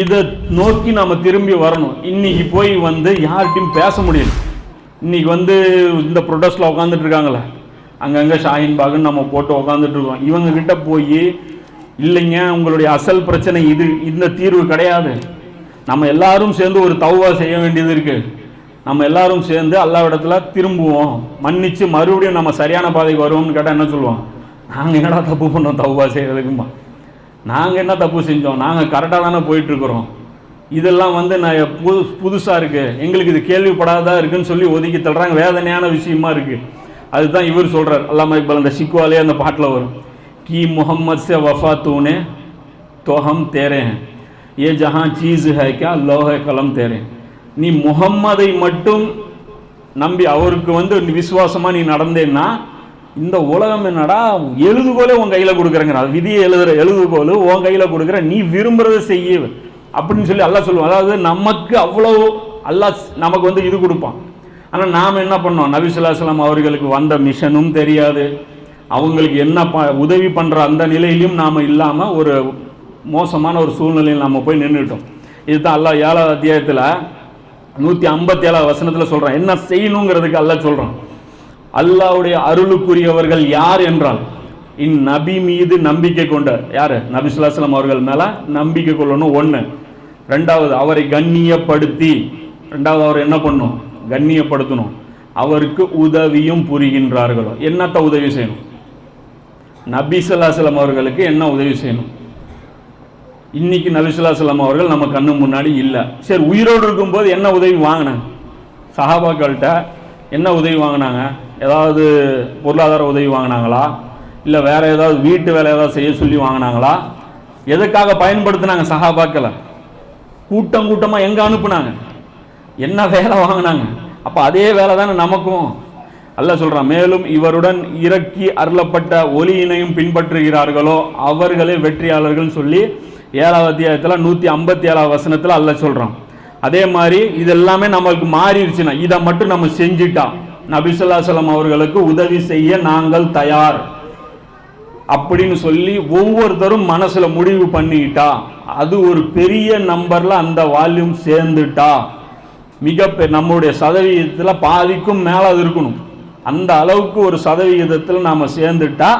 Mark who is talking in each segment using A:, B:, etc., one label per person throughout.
A: இதை நோக்கி நம்ம திரும்பி வரணும். இன்னைக்கு போய் வந்து யார்கிட்டையும் பேச முடியல. இன்னைக்கு வந்து இந்த ப்ரொடெஸ்ட்டில் உட்காந்துட்டு இருக்காங்களே அங்கங்கே ஷாஹின் பாகுன்னு நம்ம போட்டு உட்காந்துட்ருக்கோம் இவங்கக்கிட்ட போய் இல்லைங்க உங்களுடைய அசல் பிரச்சனை இது இந்த தீர்வு கிடையாது. நம்ம எல்லாரும் சேர்ந்து ஒரு தௌவா செய்ய வேண்டியது இருக்குது நம்ம எல்லாரும் சேர்ந்து இடத்துல திரும்புவோம். மன்னித்து மறுபடியும் நம்ம சரியான பாதைக்கு வருவோம்னு கேட்டால் என்ன சொல்லுவோம் நாங்கள் என்னடா தப்பு பண்ணோம் தௌவா செய்கிறதுக்குமா நாங்கள் என்ன தப்பு செஞ்சோம்? நாங்கள் கரெக்டாக தானே போயிட்டுருக்குறோம். இதெல்லாம் வந்து நான் புது புதுசாக இருக்குது எங்களுக்கு இது கேள்விப்படாததாக இருக்குன்னு சொல்லி ஒதுக்கி தள்ளுறாங்க. வேதனையான விஷயமா இருக்குது அதுதான் இவர் சொல்கிறார் அல்லாம இப்போ அந்த சிக்குவாலே அந்த பாட்டில் வரும். கி முகம்மது வஃபா தூனே தோஹம் தேரேன். ஏ ஜஹான் சீஸ் ஹேக்கா லோஹ கலம் தேரேன். நீ முகம்மதை மட்டும் நம்பி அவருக்கு வந்து விசுவாசமாக நீ நடந்தேன்னா இந்த உலகம் என்னடா எழுதுகோலே உன் கையில் கொடுக்குறேங்கிற அது விதியை எழுதுற எழுதுகோல் உன் கையில் கொடுக்குற நீ விரும்புகிறத செய்ய அப்படின்னு சொல்லி அல்லாஹ் சொல்லுவான். அதாவது நமக்கு அவ்வளோ அல்லாஹ் நமக்கு வந்து இது கொடுப்பான். ஆனால் நாம் என்ன பண்ணோம்? நபிசுல்லாஸ்லாம் அவர்களுக்கு வந்த மிஷனும் தெரியாது. அவங்களுக்கு என்ன ப உதவி பண்ணுற அந்த நிலையிலையும் நாம் இல்லாமல் ஒரு மோசமான ஒரு சூழ்நிலையில் நாம் போய் நின்றுட்டோம் இதுதான் அல்லாஹ் ஏழாவது அத்தியாயத்தில் நூற்றி ஐம்பத்தி ஏழாவது வசனத்தில் சொல்கிறான் என்ன செய்யணுங்கிறதுக்கு அல்ல சொல்கிறான் அல்லாவுடைய அருளுக்குரியவர்கள் யார் என்றால் இந்நபி மீது நம்பிக்கை கொண்ட யாரு? நபி சுல்லாஸ்லாம் அவர்கள் மேல நம்பிக்கை கொள்ளணும் ஒன்று ரெண்டாவது அவரை கண்ணியப்படுத்தி ரெண்டாவது அவர் என்ன பண்ணும்? கண்ணியப்படுத்தணும். அவருக்கு உதவியும் புரிகின்றார்களோ? என்னத்த உதவி செய்யணும்? நபி ஸல்லல்லாஹு அவர்களுக்கு என்ன உதவி செய்யணும்? இன்னைக்கு நபிசுல்லாசலம் அவர்கள் நம்ம கண்ணு முன்னாடி இல்லை. சரி உயிரோடு இருக்கும்போது என்ன உதவி வாங்கினாங்க சஹாபாக்கள்கிட்ட என்ன உதவி வாங்கினாங்க? ஏதாவது பொருளாதார உதவி வாங்கினாங்களா? இல்லை வேற ஏதாவது வீட்டு வேலை ஏதாவது செய்ய சொல்லி வாங்கினாங்களா? எதுக்காக பயன்படுத்தினாங்க சகாபாக்கில் கூட்டம் கூட்டமாக எங்கே அனுப்புனாங்க? என்ன வேலை வாங்கினாங்க? அப்போ அதே வேலை தானே நமக்கும். அல்ல சொல்கிறான் மேலும் இவருடன் இறக்கி அருளப்பட்ட ஒளியினையும் பின்பற்றுகிறார்களோ அவர்களே வெற்றியாளர்கள் சொல்லி ஏழாவது அத்தியாயத்தில் நூற்றி ஐம்பத்தி ஏழாவது வசனத்தில் அல்ல சொல்கிறான் அதே மாதிரி இது எல்லாமே நம்மளுக்கு மாறிடுச்சுன்னா இதை மட்டும் நம்ம செஞ்சுட்டா நபிசுல்லாசலம் அவர்களுக்கு உதவி செய்ய நாங்கள் தயார். அப்படின்னு சொல்லி ஒவ்வொருத்தரும் மனசுல முடிவு பண்ணிக்கிட்டா அது ஒரு பெரிய நம்பர்ல அந்த வால்யூம் சேர்ந்துட்டா மிக பெ- நம்முடைய சதவிகிதத்தில் பாதிக்கும் மேலே அது இருக்கணும். அந்த அளவுக்கு ஒரு சதவிகிதத்தில் நாம் சேர்ந்துட்டா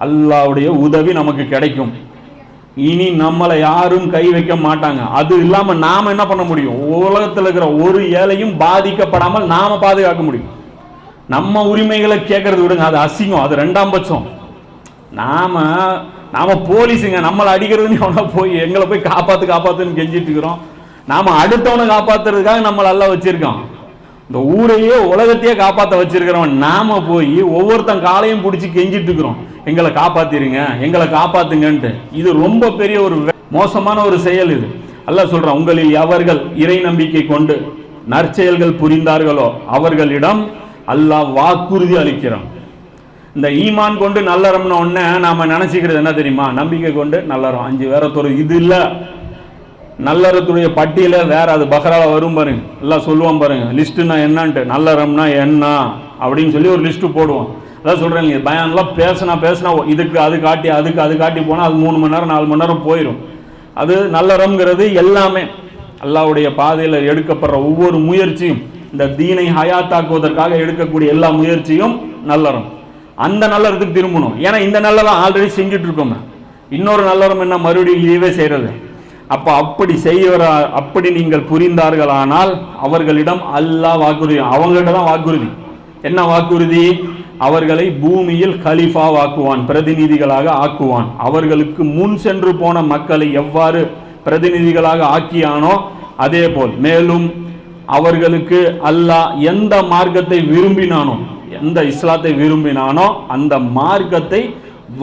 A: அல்லாவுடைய உதவி நமக்கு கிடைக்கும். இனி நம்மளை யாரும் கை வைக்க மாட்டாங்க. அது இல்லாமல் நாம் என்ன பண்ண முடியும்? உலகத்தில் இருக்கிற ஒரு ஏழையும் பாதிக்கப்படாமல் நாம் பாதுகாக்க முடியும். நம்ம உரிமைகளை கேட்கறது விடுங்க அது அசிங்கம் அது ரெண்டாம் பட்சம். நாம நாம போலீஸுங்க நம்மளை அடிக்கிறதுன்னு எவனா போய் எங்களை போய் காப்பாத்து காப்பாத்துன்னு கெஞ்சிட்டு இருக்கிறோம். நாம அடுத்தவனை காப்பாத்துறதுக்காக நம்மள எல்லாம் வச்சிருக்கோம் இந்த ஊரையே உலகத்தையே காப்பாற்ற வச்சிருக்கிறவன். நாம போய் ஒவ்வொருத்தன் காலையும் பிடிச்சி கெஞ்சிட்டு இருக்கிறோம். எங்களை காப்பாத்திருங்க எங்களை காப்பாத்துங்கன்ட்டு. இது ரொம்ப பெரிய ஒரு மோசமான ஒரு செயல் இது. அல்ல சொல்றான் உங்களில் எவர்கள் இறை நம்பிக்கை கொண்டு நற்செயல்கள் புரிந்தார்களோ அவர்களிடம் அல்லாஹ் வாக்குறுதி அளிக்கிறான். இந்த ஈமான் கொண்டு நல்லறம்னு ஒன்று நாம் நினச்சிக்கிறது என்ன தெரியுமா? நம்பிக்கை கொண்டு நல்லறம். அஞ்சு வேற துறை இது இல்லை. நல்லறத்துடைய பட்டியல வேற. அது பஹ்ரால வரும் பாருங்க. எல்லாம் சொல்லுவோம் பாருங்க. லிஸ்ட்டுனா என்னன்ட்டு. நல்லறம்னா என்ன? அப்படின்னு சொல்லி ஒரு லிஸ்ட்டு போடுவோம். அதான் சொல்கிறேன் நீங்கள் பயன்லாம் பேசினா பேசினா இதுக்கு அது காட்டி அதுக்கு அது காட்டி போனால் அது மூணு மணி நேரம் நாலு மணி நேரம் போயிடும் அது நல்லறம்ங்கிறது எல்லாமே. அல்லாவுடைய பாதையில் எடுக்கப்படுற ஒவ்வொரு முயற்சியும். இந்த தீனை ஹயாத்தாக்குவதற்காக எடுக்கக்கூடிய எல்லா முயற்சியும் நல்லறம். அந்த நல்லறத்துக்கு திரும்பணும். ஏன்னா இந்த நல்லதான் ஆல்ரெடி செஞ்சுட்டு இருக்கோம் இன்னொரு நல்லறம் என்ன? மறுபடியும் இதுவே செய்கிறது அப்போ அப்படி செய்யற அப்படி நீங்கள் புரிந்தார்களானால் அவர்களிடம் அல்லாஹ் வாக்குறுதி அவங்கள்ட்ட தான் வாக்குறுதி. என்ன வாக்குறுதி? அவர்களை பூமியில் கலிஃபா ஆக்குவான் பிரதிநிதிகளாக ஆக்குவான். அவர்களுக்கு முன் சென்று போன மக்களை எவ்வாறு பிரதிநிதிகளாக ஆக்கியானோ அதே போல். மேலும் அவர்களுக்கு அல்லாஹ் எந்த மார்க்கத்தை விரும்பினானோ எந்த இஸ்லாத்தை விரும்பினானோ அந்த மார்க்கத்தை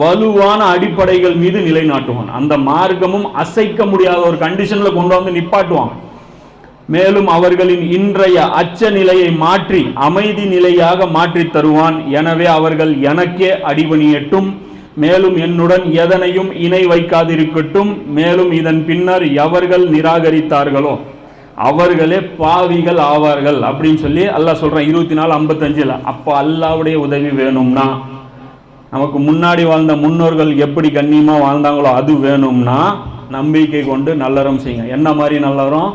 A: வலுவான அடிப்படைகள் மீது நிலைநாட்டுவான். அந்த மார்க்கமும் அசைக்க முடியாத ஒரு கண்டிஷன்ல கொண்டு வந்து நிப்பாட்டுவான். மேலும் அவர்களின் இன்றைய அச்ச நிலையை மாற்றி அமைதி நிலையாக மாற்றி தருவான். எனவே அவர்கள் எனக்கே அடிபணியட்டும். மேலும் என்னுடன் எதனையும் இணை வைக்காதிருக்கட்டும். மேலும் இதன் பின்னர் எவர்கள் நிராகரித்தார்களோ அவர்களே பாவிகள் ஆவார்கள் அப்படின்னு சொல்லி அல்லாஹ் சொல்கிறான் இருபத்தி நாலு ஐம்பத்தஞ்சில். அப்போ அல்லாவுடைய உதவி வேணும்னா நமக்கு முன்னாடி வாழ்ந்த முன்னோர்கள் எப்படி கண்ணியமாக வாழ்ந்தாங்களோ அது வேணும்னா நம்பிக்கை கொண்டு நல்லறம் செய்யுங்க. என்ன மாதிரி நல்லறம்?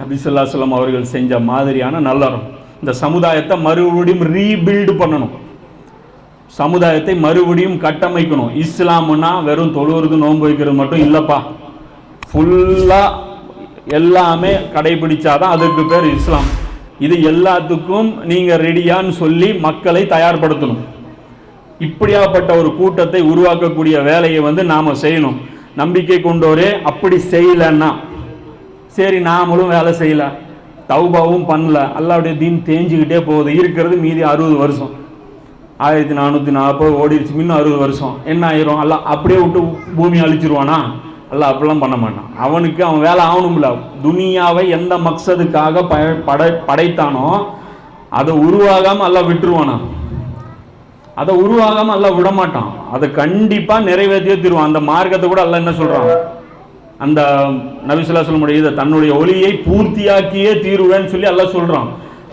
A: நபிசுல்லாஸ்லம் அவர்கள் செஞ்ச மாதிரியான நல்லறம். இந்த சமுதாயத்தை மறுபடியும் ரீபில்டு பண்ணணும். சமுதாயத்தை மறுபடியும் கட்டமைக்கணும். இஸ்லாம்னா வெறும் தொழுவுறது நோன்பு வைக்கிறது மட்டும் இல்லைப்பா. ஃபுல்லாக எல்லாமே கடைபிடிச்சாதான் அதுக்கு பேர் இஸ்லாம். இது எல்லாத்துக்கும் நீங்கள் ரெடியான்னு சொல்லி மக்களை தயார்படுத்தணும். இப்படியாப்பட்ட ஒரு கூட்டத்தை உருவாக்கக்கூடிய வேலையை வந்து நாம் செய்யணும். நம்பிக்கை கொண்டோரே அப்படி செய்யலைன்னா சரி நாமளும் வேலை செய்யல தௌபாவும் பண்ணல. அல்லாவுடைய தீன் தேஞ்சுக்கிட்டே போகுது. இருக்கிறது மீதி அறுபது வருஷம். ஆயிரத்தி நானூற்றி நாற்பது ஓடிடுச்சு. இன்னும் அறுபது வருஷம். என்ன ஆயிரும்? அல்ல அப்படியே விட்டு பூமி அழிச்சிருவானா? அல்ல அப்படிலாம் பண்ண மாட்டான். அவனுக்கு அவன் வேலை ஆகணும்ல. துனியாவை எந்த மக்சதுக்காக ப படை படைத்தானோ அதை உருவாகாமல் எல்லாம் விட்டுருவானா? அதை உருவாகாமல் எல்லாம் விட மாட்டான் அதை கண்டிப்பாக நிறைவேற்றியே தருவான். அந்த மார்க்கத்தை கூட எல்லாம் என்ன சொல்கிறான் அந்த நபிசுல்லா சொல்ல முடியுது தன்னுடைய ஒளியை பூர்த்தியாக்கியே தீருவேன்னு சொல்லி எல்லாம் சொல்கிறான்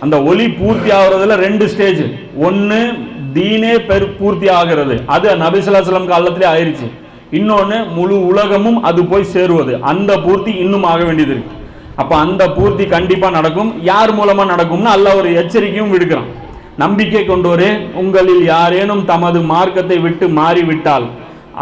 A: அந்த ஒளி பூர்த்தி ஆகுறதுல ரெண்டு ஸ்டேஜ் ஒன்று தீனே பெரு பூர்த்தி ஆகிறது அது நபிசுல்லாஸ்லம் காலத்திலே ஆயிடுச்சு இன்னொன்று முழு உலகமும் அது போய் சேருவது. அந்த பூர்த்தி இன்னும் ஆக வேண்டியது இருக்கு. அப்போ அந்த பூர்த்தி கண்டிப்பாக நடக்கும். யார் மூலமாக நடக்கும்னு அல்ல ஒரு எச்சரிக்கையும் விடுக்கிறான். நம்பிக்கை கொண்டோரே உங்களில் யாரேனும் தமது மார்க்கத்தை விட்டு மாறிவிட்டால்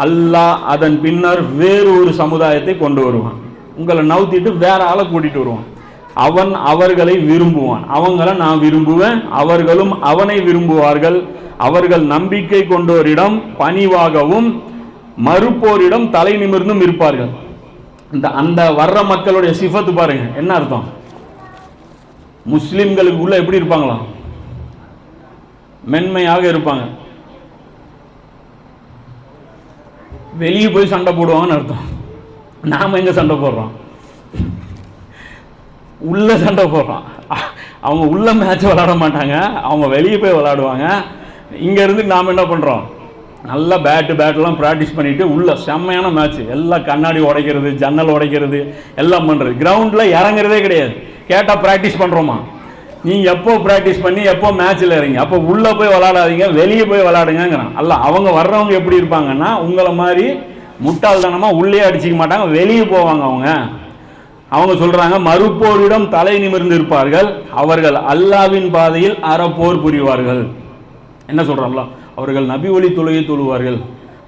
A: அல்லாஹ் அதன் பின்னர் வேறு ஒரு சமுதாயத்தை கொண்டு வருவான். உங்களை நவுத்திட்டு வேற ஆளை கூட்டிட்டு வருவான். அவன் அவர்களை விரும்புவான். அவங்கள நான் விரும்புவேன். அவர்களும் அவனை விரும்புவார்கள். அவர்கள் நம்பிக்கை கொண்டோரிடம் பணிவாகவும் மறுப்போரிடம் தலை நிமிர்ந்தும் இருப்பார்கள். இந்த அந்த வர்ற மக்களுடைய சிஃபத்து பாருங்க. என்ன அர்த்தம்? முஸ்லிம்களுக்கு உள்ள எப்படி இருப்பாங்களாம் மென்மையாக இருப்பாங்க. வெளியே போய் சண்டை போடுவாங்கன்னு அர்த்தம். நாம எங்க சண்டை போடுறோம்? உள்ள சண்டை போடுறோம். அவங்க உள்ள மேட்ச் விளாட மாட்டாங்க. அவங்க வெளியே போய் விளாடுவாங்க இங்க இருந்து நாம் என்ன பண்றோம்? நல்லா பேட்டு பேட்டெல்லாம் ப்ராக்டிஸ் பண்ணிவிட்டு உள்ளே செம்மையான மேட்ச் எல்லாம் கண்ணாடி உடைக்கிறது ஜன்னல் உடைக்கிறது எல்லாம் பண்ணுறது கிரவுண்டில் இறங்குறதே கிடையாது. கேட்டால் ப்ராக்டிஸ் பண்ணுறோமா நீ எப்போ ப்ராக்டிஸ் பண்ணி எப்போ மேட்ச்சில் இறங்கி அப்போ உள்ளே போய் விளாடாதீங்க வெளியே போய் விளாடுங்கிறான் அல்ல அவங்க வர்றவங்க எப்படி இருப்பாங்கன்னா உங்களை மாதிரி முட்டாள்தனமாக உள்ளே அடிச்சிக்க மாட்டாங்க வெளியே போவாங்க அவங்க. அவங்க சொல்கிறாங்க மறுப்போரிடம் தலை நிமிர்ந்து இருப்பார்கள் அவர்கள் அல்லாவின் பாதையில் அறப்போர் புரிவார்கள். என்ன சொல்கிறாங்களோ அவர்கள் நபி ஒளி தொழுகை தொழுவார்கள்.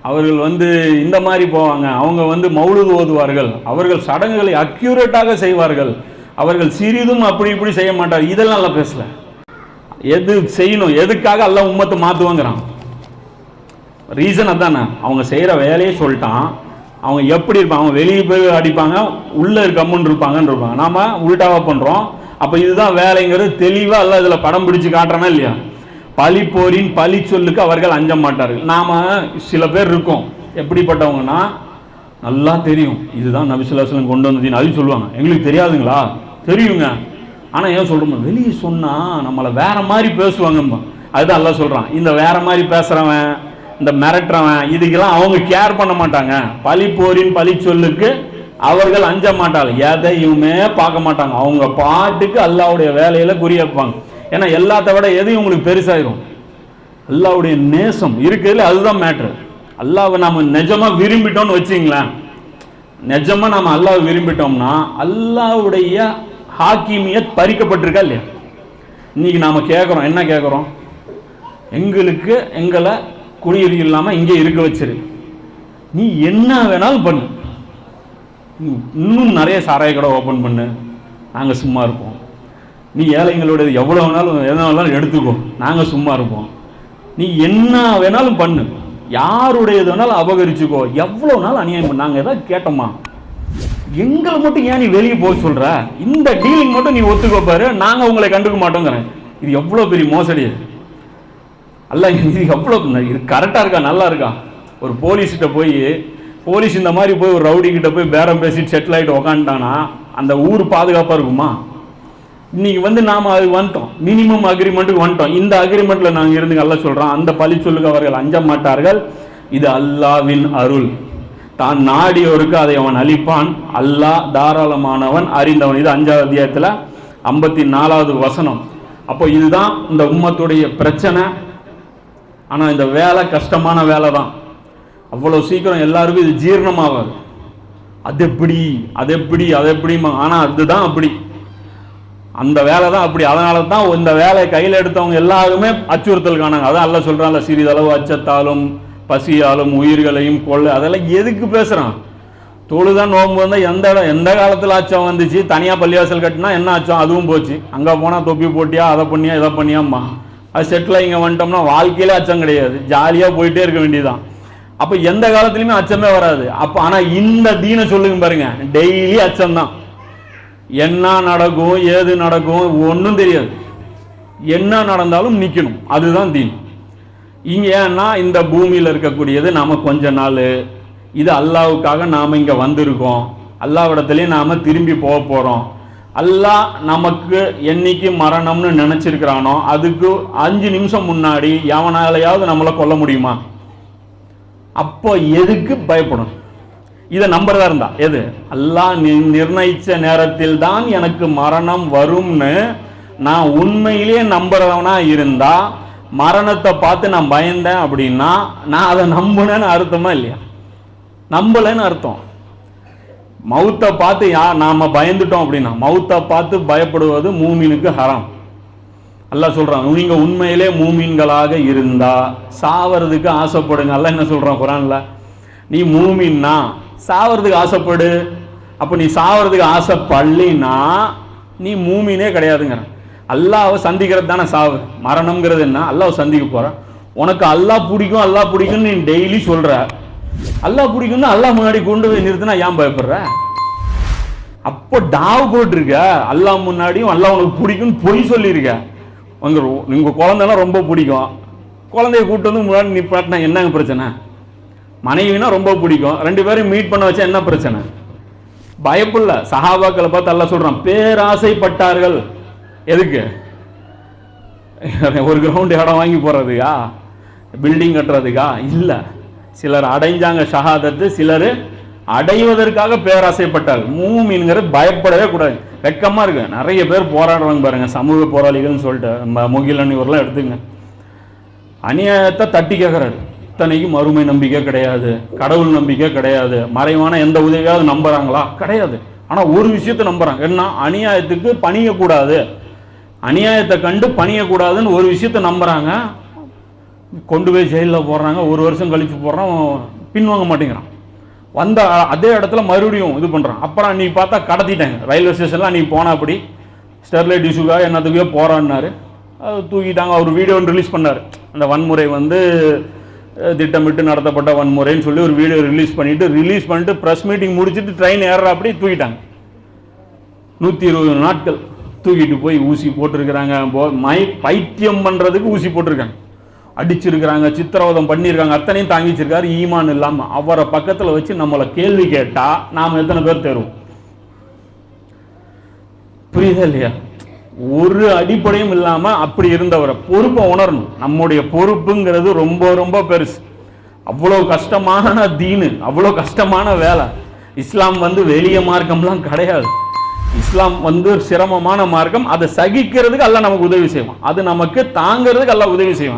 A: அவர்கள் வந்து இந்த மாதிரி போவாங்க. அவங்க வந்து மௌலுது ஓதுவார்கள். அவர்கள் சடங்குகளை அக்யூரேட்டாக செய்வார்கள். அவர்கள் சிறிதும் அப்படி இப்படி செய்ய மாட்டார். இதெல்லாம் நல்லா பேசல. எது செய்யணும்? எதுக்காக எல்லாம் உம்மத்தை மாற்றுவாங்கிறான் ரீசன் அதானே. அவங்க செய்கிற வேலையை சொல்லிட்டான். அவங்க எப்படி இருப்பாங்க? அவங்க வெளியே போய் அடிப்பாங்க. உள்ளே கம்முன்னு இருப்பாங்கன்னு இருப்பாங்க. நாம் உள்டாவாக பண்ணுறோம் அப்போ இதுதான் வேலைங்கிறது தெளிவாக எல்லாம் இதில் படம் பிடிச்சி காட்டுறனா இல்லையா? பழி போரின் பழி சொல்லுக்கு அவர்கள் அஞ்ச மாட்டார்கள். நாம சில பேர் இருக்கோம். எப்படிப்பட்டவங்கன்னா நல்லா தெரியும். இதுதான் நபிசுல்லாஸ்லம் கொண்டு வந்ததுன்னு அது சொல்லுவாங்க. எங்களுக்கு தெரியாதுங்களா? தெரியுங்க. ஆனால் ஏன் சொல்கிறோம் வெளியே சொன்னால் நம்மளை வேற மாதிரி பேசுவாங்கம்மா. அதுதான் எல்லாம் சொல்கிறான் இந்த வேற மாதிரி பேசுகிறவன் இந்த மிரட்டுறவன் இதுக்கெல்லாம் அவங்க கேர் பண்ண மாட்டாங்க. பழி போரின் பழி சொல்லுக்கு அவர்கள் அஞ்ச மாட்டாங்க எதையுமே பார்க்க மாட்டாங்க. அவங்க பாட்டுக்கு அல்லாவுடைய வேலையில குறி வைப்பாங்க. ஏன்னா எல்லாத்த விட எதையும் உங்களுக்கு பெருசாயிரும். அல்லாவுடைய நேசம் இருக்கிறதுல அதுதான் மேட்ரு அல்லாவை நாம் நிஜமாக விரும்பிட்டோம்னு வச்சிங்களேன். நிஜமாக நாம் அல்லாவை விரும்பிட்டோம்னா அல்லாவுடைய ஹாக்கிமியத் பறிக்கப்பட்டிருக்கா இல்லையா? இன்னைக்கு நாம் கேட்குறோம் என்ன கேட்குறோம் எங்களுக்கு எங்களை குடியிரு இல்லாமல் இங்கே இருக்க வச்சிரு. நீ என்ன வேணாலும் பண்ணு. இன்னும் நிறைய சாராய கடை ஓப்பன் பண்ணு. நாங்கள் சும்மா இருப்போம். நீ ஏழைங்களுடைய எவ்வளோ வேணாலும் எதனா வேணாலும் எடுத்துக்கோ. நாங்கள் சும்மா இருப்போம். நீ என்ன வேணாலும் பண்ணு. யாருடையது வேணாலும் அபகரிச்சுக்கோ. எவ்வளோ நாள் அநியாயம் பண்ண. நாங்கள் எதாவது கேட்டோமா? எங்களை மட்டும் ஏன் நீ வெளியே போக சொல்கிற இந்த டீலிங் மட்டும் நீ ஒத்துக்கோ பாரு. நாங்கள் உங்களை கண்டுக்க மாட்டோங்கிறேன். இது எவ்வளோ பெரிய மோசடி. அல்ல இது எவ்வளோ இது கரெக்டாக இருக்கா? நல்லா இருக்கா? ஒரு போலீஸ்கிட்ட போய் போலீஸ் இந்த மாதிரி போய் ஒரு ரவுடி கிட்ட போய் பேரம் பேசி செட்டில் ஆகிட்டு உக்காந்துட்டானா? அந்த ஊர் பாதுகாப்பாக இருக்குமா? இன்னைக்கு வந்து நாம் அது வந்துட்டோம். மினிமம் அக்ரிமெண்ட்டுக்கு வந்துட்டோம். இந்த அக்ரிமெண்ட்டில் நாங்கள் இருந்து நல்லா சொல்கிறோம் அந்த பழி சொல்லுக்கு அவர்கள் அஞ்ச மாட்டார்கள். இது அல்லாவின் அருள். தான் நாடியோருக்கு அதை அவன் அளிப்பான் அல்லாஹ் தாராளமானவன். அறிந்தவன். இது அஞ்சாவது அத்தியாயத்தில் ஐம்பத்தி நாலாவது வசனம். அப்போ இதுதான் இந்த உம்மத்துடைய பிரச்சனை. ஆனால் இந்த வேலை கஷ்டமான வேலை தான். அவ்வளோ சீக்கிரம் எல்லாருக்கும் இது ஜீரணமாகாது. அது எப்படி அது எப்படி அது எப்படிமா ஆனால் அதுதான் அப்படி. அந்த வேலை தான் அப்படி. அதனால தான் இந்த வேலையை கையில் எடுத்தவங்க எல்லாருமே அச்சுறுத்தல் காணாங்க. அதான் அல்ல சொல்கிறான்ல சிறிதளவு அச்சத்தாலும் பசியாலும் உயிர்களையும் கொள்ள அதெல்லாம் எதுக்கு பேசுகிறான் தொழுதான் நோன்பு வந்தால் எந்த இடம் எந்த காலத்தில் அச்சம் வந்துச்சு? தனியாக பள்ளிவாசல் கட்டினா என்ன அச்சம்? அதுவும் போச்சு. அங்கே போனால் தொப்பி போட்டியா அதை பண்ணியா இதை பண்ணியாம்மா. அது செட்டில் இங்கே வந்துட்டோம்னா வாழ்க்கையிலே அச்சம் கிடையாது. ஜாலியாக போயிட்டே இருக்க வேண்டியதுதான். அப்போ எந்த காலத்துலையுமே அச்சமே வராது. அப்போ ஆனால் இந்த தீனை சொல்லுங்க பாருங்க. டெய்லி அச்சம் தான் என்ன நடக்கும் ஏது நடக்கும் ஒன்றும் தெரியாது. என்ன நடந்தாலும் நிற்கணும் அதுதான் தீன். இங்கே ஏன்னா இந்த பூமியில் இருக்கக்கூடியது நாம் கொஞ்ச நாள். இது அல்லாவுக்காக நாம் இங்கே வந்திருக்கோம். அல்லாவிடத்துலேயும் நாம் திரும்பி போக போகிறோம் அல்லாஹ் நமக்கு என்னைக்கு மரணம்னு நினச்சிருக்கிறானோ அதுக்கு அஞ்சு நிமிஷம் முன்னாடி எவனாலையாவது நம்மளை கொல்ல முடியுமா? அப்போ எதுக்கு பயப்படணும்? இதை நம்புறதா இருந்தா? எது? அல்லாஹ் நிர்ணயிச்ச நேரத்தில் தான் எனக்கு மரணம் வரும்னு நான் உண்மையிலேயே நம்புறவனா இருந்தா மரணத்தை பார்த்து நான் பயந்தேன் அப்படின்னா நான் அதை நம்புனேன்னு அர்த்தமா இல்லையா? நம்பலைன்னு அர்த்தம். மௌத்தை பார்த்து யா நாம பயந்துட்டோம் அப்படின்னா மௌத்தை பார்த்து பயப்படுவது மூமினுக்கு ஹராம். அல்லா சொல்றான் நீங்க உண்மையிலே மூமின்களாக இருந்தா சாவறதுக்கு ஆசைப்படுங்க. அல்ல என்ன சொல்றான் குரான்ல? நீ மூமின்னா சாவறதுக்கு ஆசைப்படு. அப்போ நீ சாவறதுக்கு ஆசைப்படலினா நீ மூமினே கிடையாதுங்கிறான் அல்லாவை சந்திக்கிறது தானே சாவு. மரணம்ங்கிறது என்ன? அல்லாஹ் சந்திக்க போகிறேன் உனக்கு அல்லாஹ் பிடிக்கும் அல்லாஹ் பிடிக்கும்னு நீ டெய்லி சொல்கிற அல்லா பிடிக்கும்னு அல்லாஹ் முன்னாடி கொண்டு போய் நிறுத்தினா ஏன் பயப்படுற? அப்போ டாவ் போட்டிருக்க. அல்லாஹ் முன்னாடியும் அல்லா உனக்கு பிடிக்கும்னு பொய் சொல்லியிருக்க உங்கள் உங்கள் குழந்தைலாம் ரொம்ப பிடிக்கும். குழந்தைய கூட்டு வந்து முன்னாடி நிப்பாட்டினா என்னங்க பிரச்சனை? மனைவினா ரொம்ப பிடிக்கும். ரெண்டு பேரும் மீட் பண்ண வச்சா என்ன பிரச்சனை? பயப்புள்ள சஹாபாக்களை பார்த்து எல்லாம் சொல்றான் பேராசைப்பட்டார்கள். எதுக்கு? ஒரு கிரவுண்டு இடம் வாங்கி போறதுக்கா? பில்டிங் கட்டுறதுக்கா? இல்லை. சிலர் அடைஞ்சாங்க ஷஹாதத்து சிலர் அடைவதற்காக பேராசைப்பட்டார் மூமின்ங்கிறது பயப்படவே கூடாது. வெக்கமாக இருக்கு. நிறைய பேர் போராடுறாங்க பாருங்க. சமூக போராளிகள்னு சொல்லிட்டு நம்ம முகிலன் இவரெல்லாம் எடுத்துங்க. அநியாயத்தை தட்டி கேட்குறாரு அத்தனைக்கும் மறுமை நம்பிக்கை கிடையாது கடவுள் நம்பிக்கை கிடையாது மறைவான எந்த உதவியாவது நம்புறாங்களா? கிடையாது. ஆனால் ஒரு விஷயத்தை நம்புறாங்க. என்ன அநியாயத்துக்கு பணியக்கூடாது. அநியாயத்தை கண்டு பணியக்கூடாதுன்னு ஒரு விஷயத்தை நம்புறாங்க. கொண்டு போய் ஜெயிலில் போடுறாங்க. ஒரு வருஷம் கழிச்சு போடுறோம் பின்வாங்க மாட்டேங்கிறான். வந்த அதே இடத்துல மறுபடியும் இது பண்ணுறான் அப்புறம் நீ பார்த்தா கடத்திட்டாங்க. ரயில்வே ஸ்டேஷன்லாம் நீ போனா அப்படி. ஸ்டெர்லைட் இஷ்யூக்காக என்னத்துக்கே போகிறான்னாரு அது தூக்கிட்டாங்க. அவர் வீடியோ ரிலீஸ் பண்ணார். அந்த வன்முறை வந்து திட்டமிட்டு நடத்தப்பட்ட வன்முறைன்னு சொல்லி ஒரு வீடியோ ரிலீஸ் பண்ணிட்டு ரிலீஸ் பண்ணிட்டு ப்ரெஸ் மீட்டிங் முடிச்சுட்டு ட்ரெயின் ஏறுற அப்படி தூக்கிட்டாங்க. நூற்றி இருபது நாட்கள் தூக்கிட்டு போய் ஊசி போட்டிருக்கிறாங்க. மை பைத்தியம் பண்ணுறதுக்கு ஊசி போட்டிருக்காங்க. அடிச்சிருக்கிறாங்க சித்திரவதம் பண்ணியிருக்காங்க அத்தனையும் தாங்கிச்சிருக்காரு ஈமான் இல்லாமல் அவரை பக்கத்தில் வச்சு நம்மளை கேள்வி கேட்டால் நாம் எத்தனை பேர் தருவோம்? புரியுதா இல்லையா? ஒரு அடிப்படையும் இல்லாமல் அப்படி இருந்தவரை பொறுப்பை உணரணும். நம்முடைய பொறுப்புங்கிறது ரொம்ப ரொம்ப பெருசு. அவ்வளோ கஷ்டமான தீனு அவ்வளோ கஷ்டமான வேலை. இஸ்லாம் வந்து வெளிய மார்க்கம்லாம் கிடையாது. இஸ்லாம் வந்து சிரமமான மார்க்கம். அதை சகிக்கிறதுக்கு அல்ல நமக்கு உதவி செய்வான். அது நமக்கு தாங்கிறதுக்கு எல்லாம் உதவி செய்வான்.